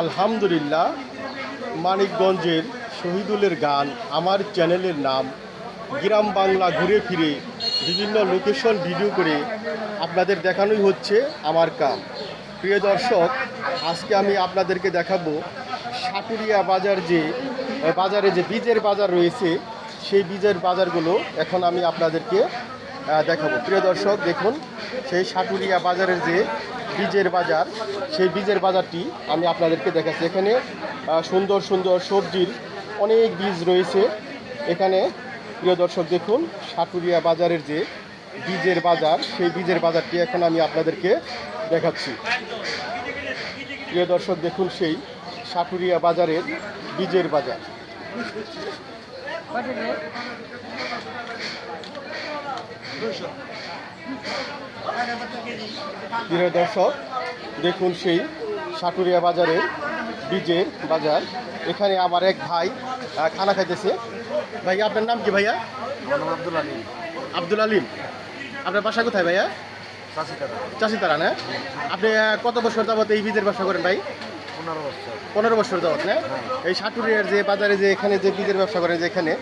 আলহামদুলিল্লাহ, মানিকগঞ্জের শহীদুলের গান আমার চ্যানেলের নাম গ্রাম বাংলা ঘুরে ফিরে বিভিন্ন লোকেশন ভিডিও করে আপনাদের দেখানোই হচ্ছে আমার কাম। প্রিয় দর্শক, আজকে আমি আপনাদেরকে দেখাবো সাটুরিয়া বাজার যে বাজারে যে বীজের বাজার রয়েছে, সেই বীজের বাজারগুলো এখন আমি আপনাদেরকে দেখাবো। প্রিয় দর্শক, দেখুন, সেই সাটুরিয়া বাজারের যে বীজের বাজার, সেই বীজের বাজারটি আমি আপনাদেরকে দেখাচ্ছি। এখানে সুন্দর সুন্দর সবজির অনেক বীজ রয়েছে। এখানে, প্রিয় দর্শক, দেখুন, সাটুরিয়া বাজারের যে বীজের বাজার, সেই বীজের বাজারটি এখন আমি আপনাদেরকে দেখাচ্ছি। প্রিয় দর্শক, দেখুন, সেই সাটুরিয়া বাজারের বীজের বাজার। প্রিয় দর্শক দেখুন সেই সাটুরিয়া বাজারের বীজের বাজার। এখানে আমার এক ভাই খানা খাইতেছে। ভাইয়া আপনার নাম কি ভাইয়া? আব্দুল আলিম। আব্দুল আলিম। আপনার বাসা কোথায় ভাইয়া? চাষি টাকা চাষি তারা না? আপনি কত বছর যাবত এই বীজের ব্যবসা করেন ভাই? পনেরো বছর। যাবত না? এই সাটুরিয়ার যে বাজারে যে এখানে যে বীজের ব্যবসা করেন যে এখানে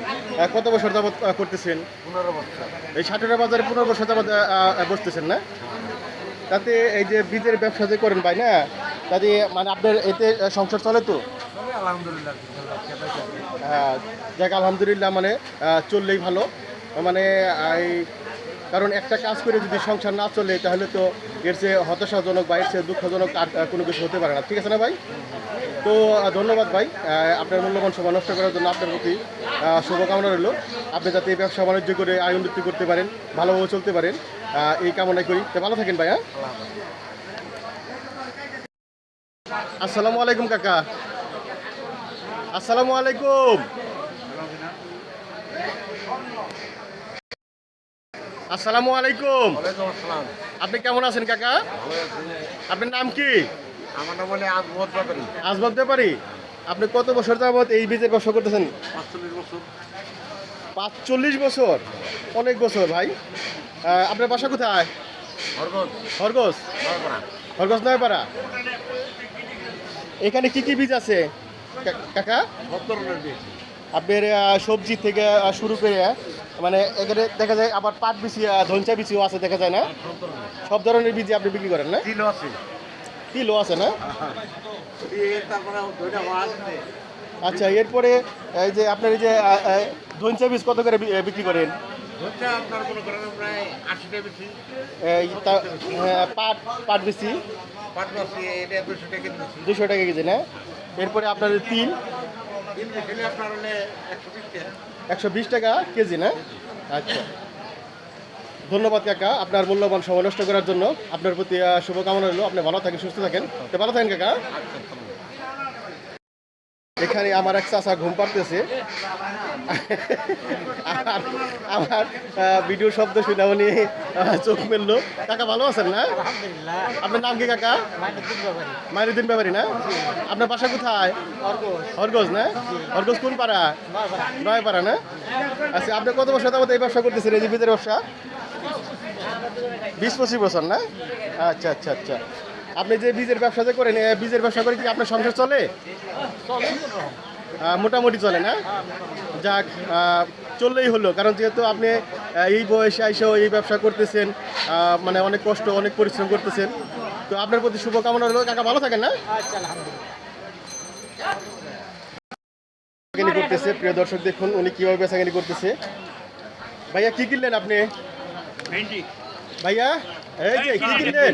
কত বছর আহ, করতেছেন? পনেরো বছর। এই সাটুরিয়া বাজারে পনেরো বছর আহ, বসতেছেন না? তাতে এই যে বীজের ব্যবসা যে করেন ভাই না? তাতে মানে আপনার এতে সংসার চলে তো? আলহামদুলিল্লাহ হ্যাঁ, যাক আলহামদুলিল্লাহ মানে চললেই ভালো। মানে এই কারণ একটা কাজ করে যদি সংসার না চলে, তাহলে তো এর চেয়ে হতাশাজনক বা এর চেয়ে দুঃখজনক আর কোনো কিছু হতে পারে না। ঠিক আছে না ভাই? তো ধন্যবাদ ভাই। আপনার মূল্যবান সময় নষ্ট করার জন্য আপনার প্রতি শুভকামনা রইল। আপনি যাতে এই ব্যবসা বাণিজ্য করে আয় উন্নতি করতে পারেন, ভালোভাবে চলতে পারেন এই কামনাই করি। তো ভালো থাকেন ভাই হ্যাঁ? আসসালামু আলাইকুম, কাকা। আসসালামু আলাইকুম। আসসালামু আলাইকুম। আপনি কেমন আছেন কাকা? আপনার নাম কি? আমার নাম বলে আজমত ব্যাপারী। আসবাব ব্যাপারী। আপনি কত বছর যাবত এই বীজের ব্যবসা করতেছেন? পাঁচচল্লিশ বছর। পাঁচচল্লিশ বছর? অনেক বছর ভাই। আপনার বাসা কোথায়? হরগজ নয়পাড়া। এখানে কি কি বীজ আছে? কাকা? আপনার সবজি থেকে শুরু করে মানে এখানে দেখা যায় আবার পাট বিচি ধনচা বিচিও আছে দেখা যায় না? সব ধরনের বীজ আপনি বিক্রি করেন না? কিলো আছে। কিলো আছে না? আচ্ছা এরপরে এই যে আপনার এই যে ধনচা বীজ কত করে বিক্রি করেন? হ্যাঁ, পাট পাট বিচি। দুশো টাকা কেজি না? এরপরে আপনার তিল। একশো বিশ টাকা কেজি, না? আচ্ছা। ধন্যবাদ কাকা, আপনার মূল্যবান সময় নষ্ট করার জন্য। আপনার প্রতি শুভকামনা রইল। আপনি ভালো থাকেন, সুস্থ থাকেন। তো ভালো থাকেন কাকা। এখানে আমার এক চাচা ঘুম পাড়তেছে। আর আমার ভিডিও শব্দ শুনে উনি চোখ মেললো। কাকা ভালো আছেন না? আপনার নাম কি কাকা? মাইনুদ্দিন ব্যাপারী। না? আপনার বাসা কোথায়? হরগজ না? হরগজ কোন পাড়া? নয় পাড়া না? আচ্ছা আপনি কত বছর যাবত এই ব্যবসা করতেছেন এই যে বীজের ব্যবসা? বিশ পঁচিশ বছর না? আচ্ছা আচ্ছা আচ্ছা। আপনি যে বীজের ব্যবসা যে করেন বীজের ব্যবসা করে কি আপনার সংসার চলে? মোটামুটি চলে না? যাক চললেই হলো কারণ যেহেতু আপনি এই বয়সে এসেও এই ব্যবসা করতেছেন মানে অনেক কষ্ট অনেক পরিশ্রম করতেছেন। তো আপনার প্রতি শুভকামনা রইল। কাকা ভালো থাকেন না? বেচাকেনি করতেছে প্রিয় দর্শক দেখুন উনি কীভাবে বেচাকেনি করতেছে। ভাইয়া কি কিনলেন আপনি? ভাইয়া এই যে কি কিনলেন।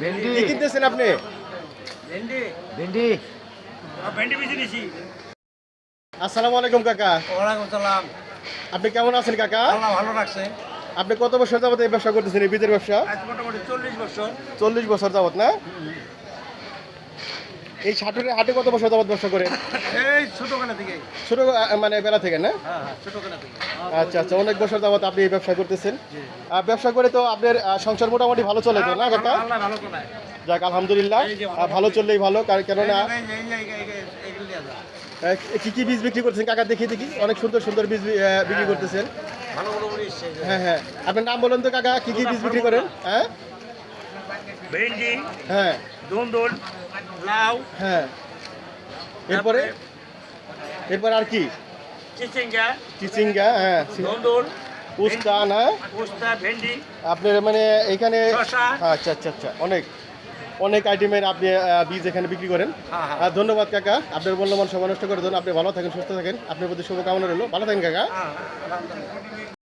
ভেন্ডি। কি কিনতেছেন আপনি? ভেন্ডি। ভেন্ডি। ভেন্ডি বেশি নিছি। আসসালামু আলাইকুম কাকা। ওয়ালাইকুম সালাম। আপনি কেমন আছেন কাকা? আল্লাহ ভালো রাখছে। আপনি কত বছর যাবত এই ব্যবসা করতেছেন এই বীজের ব্যবসা? মোটামুটি চল্লিশ বছর। চল্লিশ বছর যাবত না? এই সাটুরের হাটে কত বছর যাবত ব্যবসা করেন? এই ছোটখানা থেকে। ছোট মানে বেলা থেকে না? হ্যাঁ হ্যাঁ থেকে। আচ্ছা আচ্ছা অনেক বছর যাবত আপনি এই ব্যবসা করতেছেন ব্যবসা করে তো আপনার সংসার মোটামুটি ভালো চলে তো না কাকা যাক আলহামদুলিল্লাহ ভালো চললেই ভালো কার- কেননা কি কি বীজ বিক্রি করতেছেন কাকা দেখি দেখি অনেক সুন্দর সুন্দর বীজ বিক্রি করতেছেন হ্যাঁ হ্যাঁ আপনার নাম বলুন তো কাকা কি কি বীজ বিক্রি করেন হ্যাঁ ভেন্ডি হ্যাঁ দুন্দুল লাউ হ্যাঁ এরপরে এরপর আর কি চিচিঙ্গা চিচিঙ্গা হ্যাঁ ধন্দুল উস্তা না? উস্তা ভেন্ডি আপনার মানে এখানে আচ্ছা আচ্ছা আচ্ছা অনেক অনেক আইটেমের আপনি বীজ এখানে বিক্রি করেন। হ্যাঁ, হ্যাঁ। ধন্যবাদ কাকা আপনার মূল্যবান সময় নষ্ট করে দেন আপনি ভালো থাকেন সুস্থ থাকেন। আপনার প্রতি শুভকামনা রইল। ভালো থাকেন কাকা। হ্যাঁ